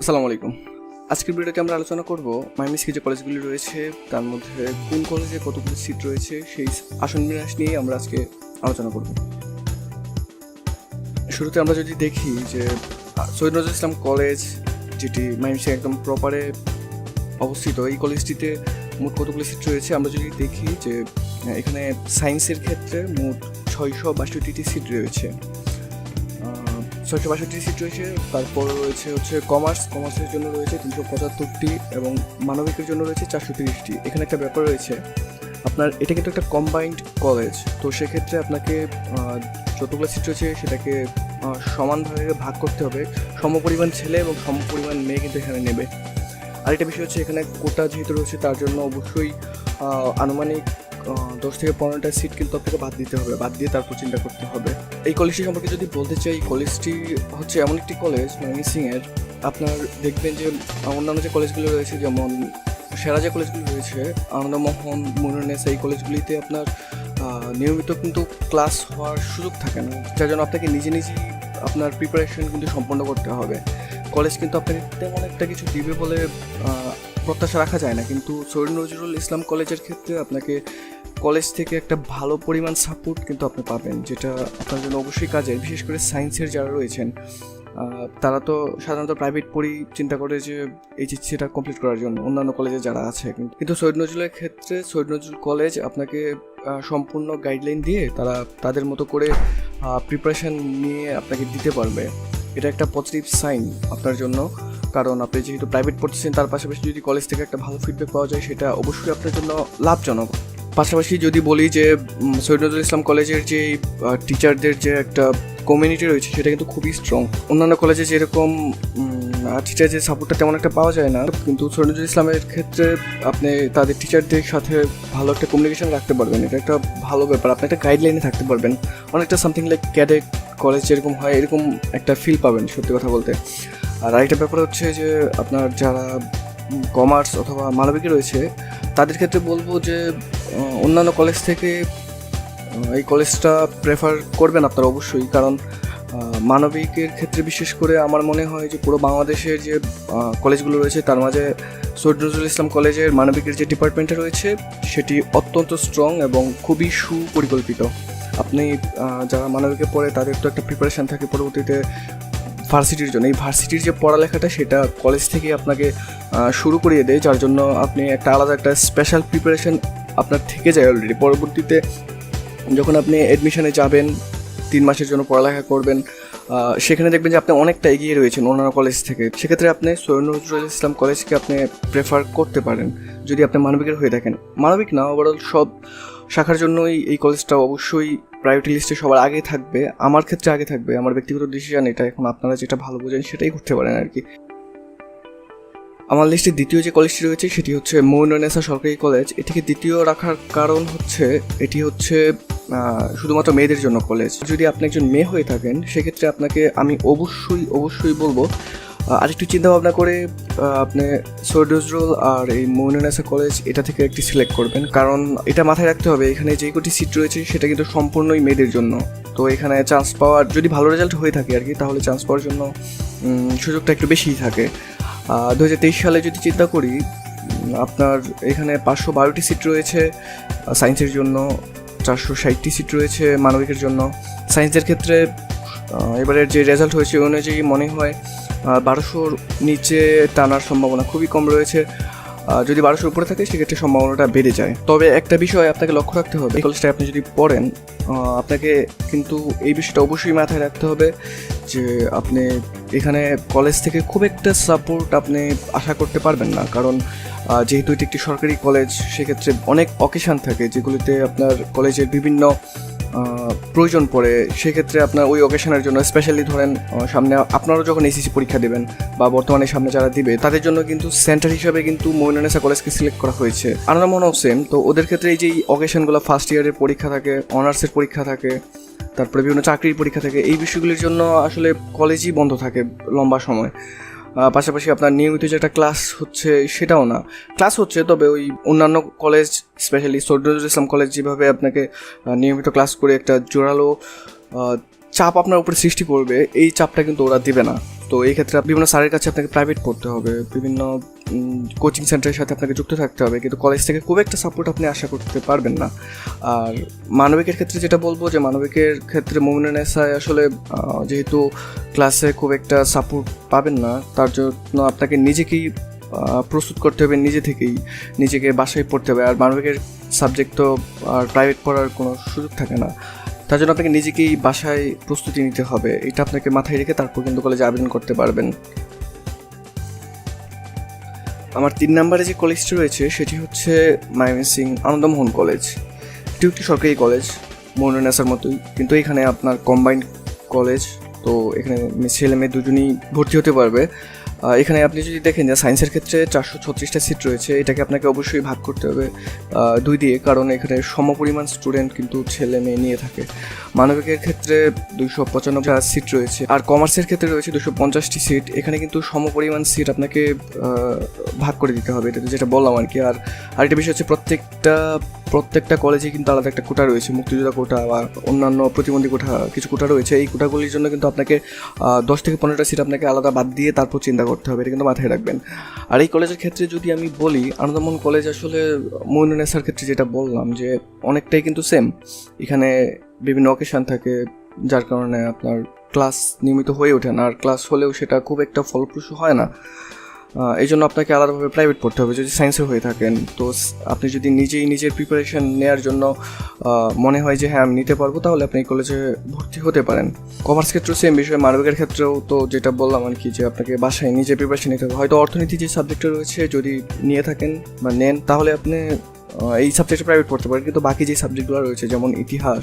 আসসালামু আলাইকুম। আজকের ভিডিওতে আমরা আলোচনা করব মাইমিসকে যে কলেজগুলি রয়েছে, তার মধ্যে কোন কলেজে কতগুলো সিট রয়েছে, সেই আসন বিন্যাস নিয়ে আমরা আজকে আলোচনা করব। শুরুতে আমরা যদি দেখি যে সৈয়দ নজরুল ইসলাম কলেজ, যেটি মাইমিসে একদম প্রপারে অবস্থিত, এই কলেজটিতে মোট কতগুলো সিট রয়েছে, আমরা যদি দেখি যে, এখানে সায়েন্সের ক্ষেত্রে মোট ছয়শো বাষট্টিটি সিট রয়েছে। ছয়শো বাষট্টি সিট রয়েছে তারপর রয়েছে হচ্ছে কমার্স কমার্সের জন্য রয়েছে তিনশো পঁচাত্তরটি এবং মানবিকের জন্য রয়েছে চারশো তিরিশটি। এখানে একটা ব্যাপার রয়েছে, আপনার এটা কিন্তু একটা কম্বাইন্ড কলেজ তো সেক্ষেত্রে আপনাকে যতগুলো সিট রয়েছে সেটাকে সমানভাবে ভাগ করতে হবে। সমপরিমাণ ছেলে এবং সমপরিমাণ মেয়ে কিন্তু এখানে নেবে। আরেকটা বিষয় হচ্ছে এখানে কোটা যেহেতু রয়েছে, তার জন্য অবশ্যই আনুমানিক দশ থেকে পনেরোটা সিট কিন্তু আপনাকে বাদ দিতে হবে, বাদ দিয়ে তারপর চিন্তা করতে হবে। এই কলেজটি সম্পর্কে যদি বলতে চাই কলেজটি হচ্ছে এমন একটি কলেজ ময়মনসিংহের আপনার দেখবেন যে, অন্যান্য যে কলেজগুলো রয়েছে, যেমন সেরা যে কলেজগুলো রয়েছে, আনন্দমোহন মুরনেস এই কলেজগুলিতে আপনার নিয়মিত কিন্তু ক্লাস হওয়ার সুযোগ থাকে না, যার জন্য আপনাকে নিজে নিজেই আপনার প্রিপারেশন কিন্তু সম্পন্ন করতে হবে। কলেজ কিন্তু আপনাকে তেমন একটা কিছু দিবে বলে প্রত্যাশা রাখা যায় না, কিন্তু সৈয়দ নজরুল ইসলাম কলেজের ক্ষেত্রে আপনাকে কলেজ থেকে একটা ভালো পরিমাণ সাপোর্ট কিন্তু আপনি পাবেন, যেটা আপনার জন্য অবশ্যই কাজের বিশেষ করে সায়েন্সের যারা রয়েছেন তারা তো সাধারণত প্রাইভেট পড়েই চিন্তা করে যে এইচএসসিটা কমপ্লিট করার জন্য, অন্যান্য কলেজে যারা আছে, কিন্তু সৈয়দ নজরুলের ক্ষেত্রে সৈয়দ নজরুল কলেজ আপনাকে সম্পূর্ণ গাইডলাইন দিয়ে তারা তাদের মতো করে প্রিপারেশন নিয়ে আপনাকে দিতে পারবে। এটা একটা পজিটিভ সাইন আপনার জন্য। কারণ আপনি যেহেতু প্রাইভেট পড়তেছেন তার পাশাপাশি যদি কলেজ থেকে একটা ভালো ফিডব্যাক পাওয়া যায় সেটা অবশ্যই আপনার জন্য লাভজনক। পাশাপাশি যদি বলি যে উম, সৈয়দ নজরুল ইসলাম কলেজের যে টিচারদের যে একটা কমিউনিটি রয়েছে সেটা কিন্তু খুবই স্ট্রং অন্যান্য কলেজে যেরকম টিচার যে সাপোর্টটা তেমন একটা পাওয়া যায় না কিন্তু সৈয়দ নজরুল ইসলামের ক্ষেত্রে আপনি তাদের টিচারদের সাথে ভালো একটা কমিউনিকেশন রাখতে পারবেন। এটা একটা ভালো ব্যাপার। আপনি একটা গাইডলাইনে থাকতে পারবেন। অনেকটা সামথিং লাইক ক্যাডেট কলেজ যেরকম হয় এরকম একটা ফিল পাবেন সত্যি কথা বলতে। আর আরেকটা ব্যাপার হচ্ছে যে আপনার যারা কমার্স অথবা মানবিকে রয়েছে, তাদের ক্ষেত্রে বলব যে অন্যান্য কলেজ থেকে এই কলেজটা প্রেফার করবেন আপনারা অবশ্যই। কারণ মানবিকের ক্ষেত্রে বিশেষ করে আমার মনে হয় যে পুরো বাংলাদেশের যে কলেজগুলো রয়েছে, তার মাঝে সৈয়দ নজরুল ইসলাম কলেজের মানবিকের যে ডিপার্টমেন্টটা রয়েছে, সেটি অত্যন্ত স্ট্রং এবং খুবই সুপরিকল্পিত। আপনি যারা মানবিকে পড়ে, তাদের তো একটা প্রিপারেশান থাকে পরবর্তীতে ভার্সিটির জন্য। এই ভার্সিটির যে পড়ালেখাটা, সেটা কলেজ থেকে আপনাকে শুরু করিয়ে দেয়। যার জন্য আপনি একটা আলাদা একটা স্পেশাল প্রিপারেশন আপনার থেকে যায় অলরেডি পরবর্তীতে যখন আপনি অ্যাডমিশনে যাবেন, তিন মাসের জন্য পড়ালেখা করবেন সেখানে দেখবেন যে আপনি অনেকটা এগিয়ে রয়েছেন অন্যান্য কলেজ থেকে। সেক্ষেত্রে আপনি সৈয়দ নজরুল ইসলাম কলেজকে আপনি প্রেফার করতে পারেন, যদি আপনি মানবিকের হয়ে থাকেন। মানবিক না ওভারঅল সব শাখার জন্যই এই কলেজটা অবশ্যই প্রায়োরিটি লিস্টে সবার আগে থাকবে, আমার ক্ষেত্রে আগে থাকবে, আমার ব্যক্তিগত ডিসিশন এটা, এখন আপনারা যেটা ভালো বোঝেন সেটাই করতে পারেন আর কি। আমার লিস্টে দ্বিতীয় যে কলেজটি রয়েছে সেটি হচ্ছে মৌননেসা সরকারি কলেজ এটিকে দ্বিতীয় রাখার কারণ হচ্ছে, এটি হচ্ছে শুধুমাত্র মেয়েদের জন্য কলেজ যদি আপনি একজন মেয়ে হয়ে থাকেন সেক্ষেত্রে আপনাকে আমি অবশ্যই অবশ্যই বলব আহ, আরেকটু চিন্তা ভাবনা করে আপনি সৈয়দ আর এই মৌননেসা কলেজ এটা থেকে একটি সিলেক্ট করবেন। কারণ এটা মাথায় রাখতে হবে এখানে যে কটি সিট রয়েছে সেটা কিন্তু সম্পূর্ণই মেয়েদের জন্য। তো এখানে চান্স পাওয়ার যদি ভালো রেজাল্ট হয়ে থাকে আর কি তাহলে চান্স পাওয়ার জন্য সুযোগটা একটু বেশিই থাকে। দু হাজার তেইশ সালে যদি চিন্তা করি আপনার এখানে পাঁচশো বারোটি সিট রয়েছে সায়েন্সের জন্য। চারশো ষাটটি সিট রয়েছে মানবিকের জন্য। সায়েন্সের ক্ষেত্রে এবারের যে রেজাল্ট হয়েছে অনুযায়ী মনে হয় বারোশোর নিচে টানার সম্ভাবনা খুবই কম রয়েছে। যদি বারোশোর উপরে থাকে, সেক্ষেত্রে সম্ভাবনাটা বেড়ে যায়। তবে একটা বিষয় আপনাকে লক্ষ্য রাখতে হবে, এই কলেজটায় আপনি যদি পড়েন আপনাকে কিন্তু এই বিষয়টা অবশ্যই মাথায় রাখতে হবে যে আপনি এখানে কলেজ থেকে খুব একটা সাপোর্ট আপনি আশা করতে পারবেন না। কারণ যেহেতু এটি একটি সরকারি কলেজ সেক্ষেত্রে অনেক অকেশান থাকে যেগুলিতে আপনার কলেজের বিভিন্ন প্রয়োজন পড়ে, সেক্ষেত্রে আপনার ওই অকেশনের জন্য স্পেশালি ধরেন সামনে আপনারাও যখন এসএসসি পরীক্ষা দেবেন বা বর্তমানে সামনে যারা দিবে, তাদের জন্য কিন্তু সেন্টার হিসাবে কিন্তু মৈনানেসা কলেজকে সিলেক্ট করা হয়েছে। আনারমোহনও সেম তো ওদের ক্ষেত্রে এই যে অকেশনগুলো ফার্স্ট ইয়ারের পরীক্ষা থাকে অনার্সের পরীক্ষা থাকে, তারপরে বিভিন্ন চাকরির পরীক্ষা থাকে, এই বিষয়গুলির জন্য আসলে কলেজই বন্ধ থাকে লম্বা সময়। পাশাপাশি আপনার নিয়মিত যে একটা ক্লাস হচ্ছে সেটাও না। ক্লাস হচ্ছে, তবে ওই অন্যান্য কলেজ স্পেশালি সৈয়দুল ইসলাম কলেজ যেভাবে আপনাকে নিয়মিত ক্লাস করে একটা জোরালো চাপ আপনার উপরে সৃষ্টি করবে, এই চাপটা কিন্তু ওরা দিবে না। তো তো এই ক্ষেত্রে বিভিন্ন স্যারের কাছে আপনাকে প্রাইভেট পড়তে হবে, বিভিন্ন কোচিং সেন্টারের সাথে আপনাকে যুক্ত থাকতে হবে, কিন্তু কলেজ থেকে খুব একটা সাপোর্ট আপনি আশা করতে পারবেন না। আর মানবিকের ক্ষেত্রে যেটা বলব যে, মানবিকের ক্ষেত্রে মোমিনুন এসায় আসলে যেহেতু ক্লাসে খুব একটা সাপোর্ট পাবেন না, তার জন্য আপনাকে নিজেকেই প্রস্তুত করতে হবে, নিজে থেকেই নিজেকে বাসায় পড়তে হবে। আর মানবিকের সাবজেক্ট তো আর প্রাইভেট পড়ার কোনো সুযোগ থাকে না। তার জন্য আপনাকে নিজেকেই বাসায় প্রস্তুতি নিতে হবে। এটা আপনাকে মাথায় রেখে তারপর কিন্তু কলেজে আবেদন করতে পারবেন। আমার তিন নম্বরে যে কলেজটি রয়েছে, সেটি হচ্ছে মাইমিসিং আনন্দমোহন কলেজ এটি একটি সরকারি কলেজ মনোনাসার মতোই। কিন্তু এখানে আপনার কম্বাইন্ড কলেজ তো এখানে ছেলে মেয়ে দুজনেই ভর্তি হতে পারবে। এখানে আপনি যদি দেখেন যে সায়েন্সের ক্ষেত্রে চারশো ছত্রিশটা সিট রয়েছে, এটাকে আপনাকে অবশ্যই ভাগ করতে হবে দুই দিয়ে। কারণ এখানে সমপরিমাণ স্টুডেন্ট কিন্তু ছেলে মেয়ে নিয়ে থাকে। মানবিকের ক্ষেত্রে দুইশো পঁচানব্বই সিট রয়েছে। আর কমার্সের ক্ষেত্রে রয়েছে দুশো পঞ্চাশটি সিট এখানে কিন্তু সমপরিমাণ সিট আপনাকে ভাগ করে দিতে হবে এটা যেটা বললাম আর কি। আর আরেকটা বিষয় হচ্ছে প্রত্যেকটা প্রত্যেকটা কলেজে কিন্তু আলাদা একটা কোটা রয়েছে, মুক্তিযোদ্ধা কোটা বা অন্যান্য প্রতিবন্ধী কোটা কিছু কোটা রয়েছে। এই কোটাগুলির জন্য কিন্তু আপনাকে দশ থেকে পনেরোটা সিট আপনাকে আলাদা বাদ দিয়ে তারপর চিন্তা করতে হবে, এটা কিন্তু মাথায় রাখবেন। আর এই কলেজের ক্ষেত্রে যদি আমি বলি আনন্দমোহন কলেজ আসলে মইনুনেসার ক্ষেত্রে যেটা বললাম যে অনেকটাই কিন্তু সেম এখানে বিভিন্ন অকেশান থাকে, যার কারণে আপনার ক্লাস নিয়মিত হয়ে ওঠে না, আর ক্লাস হলেও সেটা খুব একটা ফলপ্রসূ হয় না। এই জন্য আপনাকে আলাদাভাবে প্রাইভেট পড়তে হবে। যদি সায়েন্সে হয়ে থাকেন, তো আপনি যদি নিজেই নিজের প্রিপারেশন নেওয়ার জন্য মনে হয় যে হ্যাঁ আমি নিতে পারব তাহলে আপনি কলেজে ভর্তি হতে পারেন। কমার্স ক্ষেত্রেও সেম বিষয়ে, মানবিকের ক্ষেত্রেও তো যেটা বললাম আর কি, যে আপনাকে বাসায় নিজে প্রিপারেশন নিতে হবে। হয়তো অর্থনীতি যে সাবজেক্টটা রয়েছে, যদি নিয়ে থাকেন বা নেন, তাহলে আপনি এই সাবজেক্টে প্রাইভেট পড়তে পারেন কিন্তু বাকি যে সাবজেক্টগুলো রয়েছে, যেমন ইতিহাস,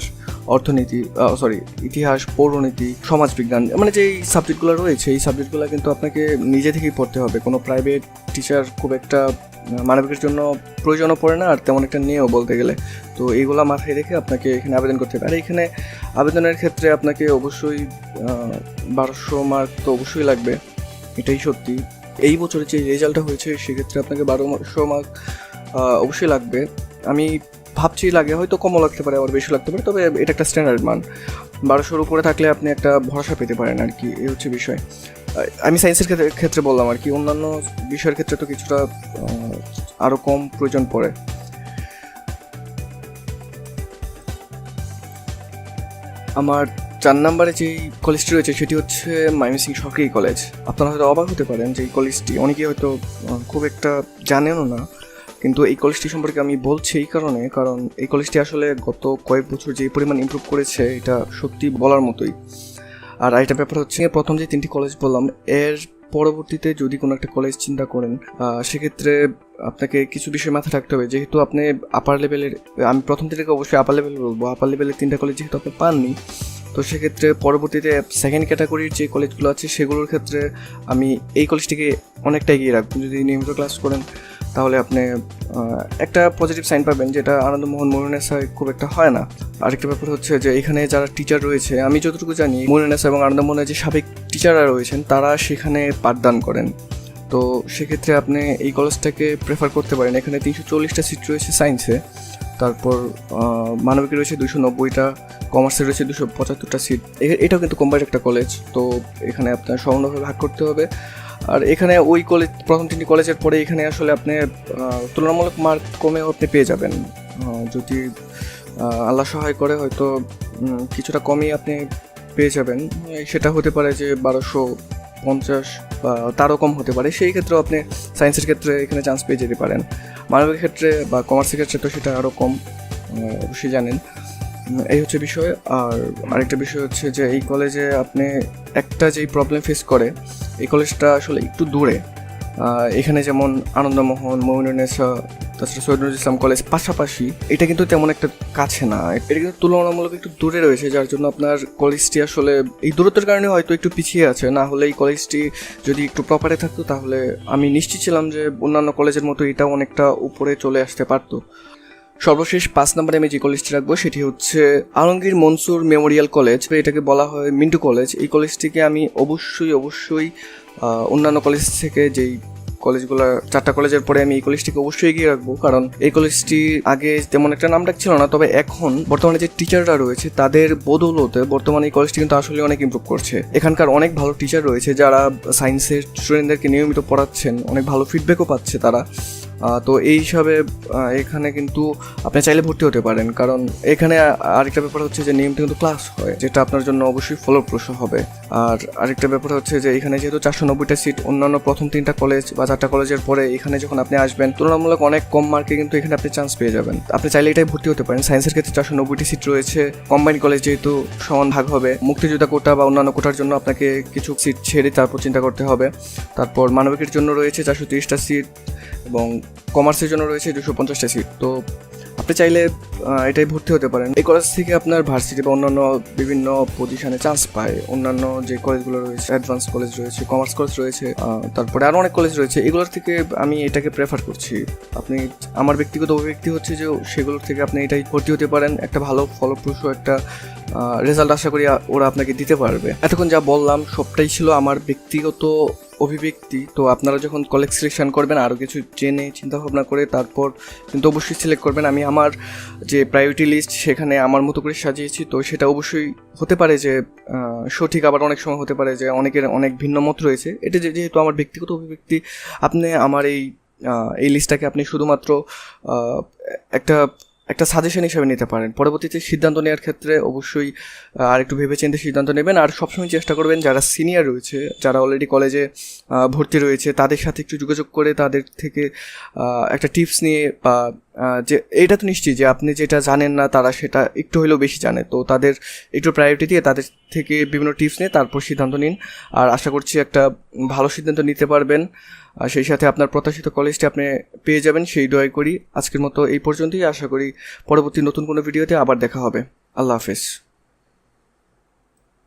অর্থনীতি সরি ইতিহাস, পৌরনীতি, সমাজবিজ্ঞান মানে যে এই সাবজেক্টগুলো রয়েছে, এই সাবজেক্টগুলো কিন্তু আপনাকে নিজে থেকেই পড়তে হবে। কোনো প্রাইভেট টিচার খুব একটা মানবিকের জন্য প্রয়োজনও পড়ে না, আর তেমন একটা নিয়েও বলতে গেলে। তো এইগুলো মাথায় রেখে আপনাকে এখানে আবেদন করতে হবে। আর এখানে আবেদনের ক্ষেত্রে আপনাকে অবশ্যই বারোশো মার্ক তো অবশ্যই লাগবে। এটাই সত্যি। এই বছরের যে রেজাল্টটা হয়েছে, সেক্ষেত্রে আপনাকে বারোশো মার্ক অবশ্যই লাগবে। আমি ভাবছি লাগে, হয়তো কমও লাগতে পারে, আবার বেশি লাগতে পারে, তবে এটা একটা স্ট্যান্ডার্ড মান। বারোশোর উপরে থাকলে আপনি একটা ভরসা পেতে পারেন আর কি, এই হচ্ছে বিষয়। আমি সায়েন্সের ক্ষেত্রে বললাম আর কি, অন্যান্য বিষয়ের ক্ষেত্রে তো কিছুটা আরও কম প্রয়োজন পড়ে। আমার চার নম্বরে যেই কলেজটি রয়েছে, সেটি হচ্ছে মাইমিসিং সরকারি কলেজ আপনারা হয়তো অবাক হতে পারেন যে এই কলেজটি অনেকেই হয়তো খুব একটা জানেনও না। কিন্তু এই কলেজটি সম্পর্কে আমি বলছি এই কারণে, কারণ এই কলেজটি আসলে গত কয়েক বছর যে পরিমাণ ইমপ্রুভ করেছে, এটা সত্যি বলার মতোই। আর আরেকটা ব্যাপার হচ্ছে, প্রথম যে তিনটি কলেজ বললাম, এর পরবর্তীতে যদি কোনো একটা কলেজ চিন্তা করেন সেক্ষেত্রে আপনাকে কিছু বিষয় মাথায় রাখতে হবে। যেহেতু আপনি আপার লেভেলের আমি প্রথম থেকে অবশ্যই আপার লেভেল বলব আপার লেভেলের তিনটা কলেজ যেহেতু আপনি পাননি, তো সেক্ষেত্রে পরবর্তীতে সেকেন্ড ক্যাটাগরির যে কলেজগুলো আছে, সেগুলোর ক্ষেত্রে আমি এই কলেজটিকে অনেকটা এগিয়ে রাখব। যদি নিয়মিত ক্লাস করেন তাহলে আপনি একটা পজিটিভ সাইন পাবেন যেটা আনন্দমোহন মরুনেসা খুব একটা হয় না। আরেকটা ব্যাপার হচ্ছে যে এখানে যারা টিচার রয়েছে, আমি যতটুকু জানি মরুনেসা এবং আনন্দমোহনের যে সাবেক টিচাররা রয়েছেন, তারা সেখানে পাঠদান করেন। তো সেক্ষেত্রে আপনি এই কলেজটাকে প্রেফার করতে পারেন। এখানে তিনশো চল্লিশটা সিট রয়েছে সায়েন্সে তারপর মানবিকে রয়েছে দুশো নব্বইটা কমার্সে রয়েছে দুশো পঁচাত্তরটা সিট এটাও কিন্তু কোম্পানির একটা কলেজ তো এখানে আপনার সমানভাবে ভাগ করতে হবে। আর এখানে ওই কলেজ প্রথম তিনটি কলেজের পরে এখানে আসলে আপনি তুলনামূলক মার্ক কমেও আপনি পেয়ে যাবেন। যদি আল্লাহ সহায় করে হয়তো কিছুটা কমই আপনি পেয়ে যাবেন। সেটা হতে পারে যে বারোশো পঞ্চাশ বা তারও কম হতে পারে। সেই ক্ষেত্রেও আপনি সায়েন্সের ক্ষেত্রে এখানে চান্স পেয়ে যেতে পারেন। মানবিক ক্ষেত্রে বা কমার্সের ক্ষেত্রে তো সেটা আরও কম অবশ্যই জানেন। এই হচ্ছে বিষয়। আর আরেকটা বিষয় হচ্ছে যে, এই কলেজে আপনি একটা যেই প্রবলেম ফেস করে, এই কলেজটা আসলে একটু দূরে। এখানে যেমন আনন্দমোহন মৌনুনেসা তাছাড়া সৈয়দ নজরুল ইসলাম কলেজ পাশাপাশি, এটা কিন্তু তেমন একটা কাছে না। এটা কিন্তু তুলনামূলক একটু দূরে রয়েছে, যার জন্য আপনার কলেজটি আসলে এই দূরত্বের কারণে হয়তো একটু পিছিয়ে আছে। না হলে এই কলেজটি যদি একটু প্রপারে থাকতো, তাহলে আমি নিশ্চিত ছিলাম যে অন্যান্য কলেজের মতো এটাও অনেকটা উপরে চলে আসতে পারতো। সর্বশেষ পাঁচ নম্বরে আমি যে কলেজটি রাখব সেটি হচ্ছে আলমগীর মনসুর মেমোরিয়াল কলেজ। এটাকে বলা হয় মিন্টু কলেজ। এই কলেজটিকে আমি অবশ্যই অবশ্যই অন্যান্য কলেজ থেকে যেই কলেজগুলো চারটা কলেজের পরে আমি এই কলেজটিকে অবশ্যই এগিয়ে রাখব। কারণ এই কলেজটি আগে তেমন একটা নাম ডাক ছিল না, তবে এখন বর্তমানে যে টিচাররা রয়েছে, তাদের বদৌলতে বর্তমানে এই কলেজটি কিন্তু আসলে অনেক ইমপ্রুভ করছে। এখানকার অনেক ভালো টিচার রয়েছে যারা সায়েন্সের স্টুডেন্টদেরকে নিয়মিত পড়াচ্ছেন, অনেক ভালো ফিডব্যাকও পাচ্ছে তারা। তো এই হিসাবে এখানে কিন্তু আপনি চাইলে ভর্তি হতে পারেন। কারণ এখানে আরেকটা ব্যাপার হচ্ছে যে নিয়মিত কিন্তু ক্লাস হয়, যেটা আপনার জন্য অবশ্যই ফলপ্রসূ হবে। আর আরেকটা ব্যাপার হচ্ছে যে এখানে যেহেতু চারশো নব্বইটা সিট অন্যান্য প্রথম তিনটা কলেজ বা চারটা কলেজের পরে এখানে যখন আপনি আসবেন, তুলনামূলক অনেক কম মার্কে কিন্তু এখানে আপনি চান্স পেয়ে যাবেন। আপনি চাইলে এটাই ভর্তি হতে পারেন। সায়েন্সের ক্ষেত্রে চারশো নব্বইটি সিট রয়েছে। কম্বাইন কলেজ যেহেতু সমান ভাগ হবে, মুক্তিযোদ্ধা কোটা বা অন্যান্য কোটার জন্য আপনাকে কিছু সিট ছেড়ে তারপর চিন্তা করতে হবে। তারপর মানবিকের জন্য রয়েছে চারশো তিরিশটা সিট এবং কমার্সের জন্য রয়েছে দুশো পঞ্চাশটা সিট তো আপনি চাইলে এটাই ভর্তি হতে পারেন। এই কলেজ থেকে আপনার ভার্সিটি বা অন্যান্য বিভিন্ন পজিশনে চান্স পায়। অন্যান্য যে কলেজগুলো রয়েছে অ্যাডভান্স কলেজ রয়েছে কমার্স কলেজ রয়েছে তারপরে আরও অনেক কলেজ রয়েছে, এগুলোর থেকে আমি এটাকে প্রেফার করছি। আপনি, আমার ব্যক্তিগত অভিব্যক্তি হচ্ছে যে সেগুলোর থেকে আপনি এটাই ভর্তি হতে পারেন। একটা ভালো ফলপ্রসূ একটা রেজাল্ট আশা করি ওরা আপনাকে দিতে পারবে। এতক্ষণ যা বললাম, সবটাই ছিল আমার ব্যক্তিগত অভিব্যক্তি, তো আপনারা যখন কলেজ সিলেকশন করবেন আরও কিছু জেনে চিন্তা ভাবনা করে তারপর কিন্তু অবশ্যই সিলেক্ট করবেন। আমি আমার যে প্রায়োরিটি লিস্ট সেখানে আমার মতো করে সাজিয়েছি, তো সেটা অবশ্যই হতে পারে যে সঠিক আবার অনেক সময় হতে পারে যে, অনেকের অনেক ভিন্ন মত রয়েছে। এটা যেহেতু আমার ব্যক্তিগত অভিব্যক্তি, আপনি আমার এই এই লিস্টটাকে আপনি শুধুমাত্র একটা একটা সাজেশন হিসেবে নিতে পারেন। পরবর্তীতে সিদ্ধান্ত নেওয়ার ক্ষেত্রে অবশ্যই আর একটু ভেবেচিন্তে সিদ্ধান্ত নেবেন। আর সবসময় চেষ্টা করবেন, যারা সিনিয়র রয়েছে, যারা অলরেডি কলেজে ভর্তি রয়েছে, তাদের সাথে একটু যোগাযোগ করে তাদের থেকে একটা টিপস নিয়ে, বা যে, এটা তো নিশ্চিত যে, আপনি যেটা জানেন না, তারা সেটা একটু হলেও বেশি জানে। তো তাদের একটু প্রায়োরিটি দিয়ে তাদের থেকে বিভিন্ন টিপস নিয়ে তারপর সিদ্ধান্ত নিন। আর আশা করছি একটা ভালো সিদ্ধান্ত নিতে পারবেন। আর সেই সাথে আপনার প্রত্যাশিত কলেজটি আপনি পেয়ে যাবেন, সেই দয় করি। আজকের মতো এই পর্যন্তই। আশা করি পরবর্তী নতুন কোনো ভিডিওতে আবার দেখা হবে। আল্লাহ হাফেজ।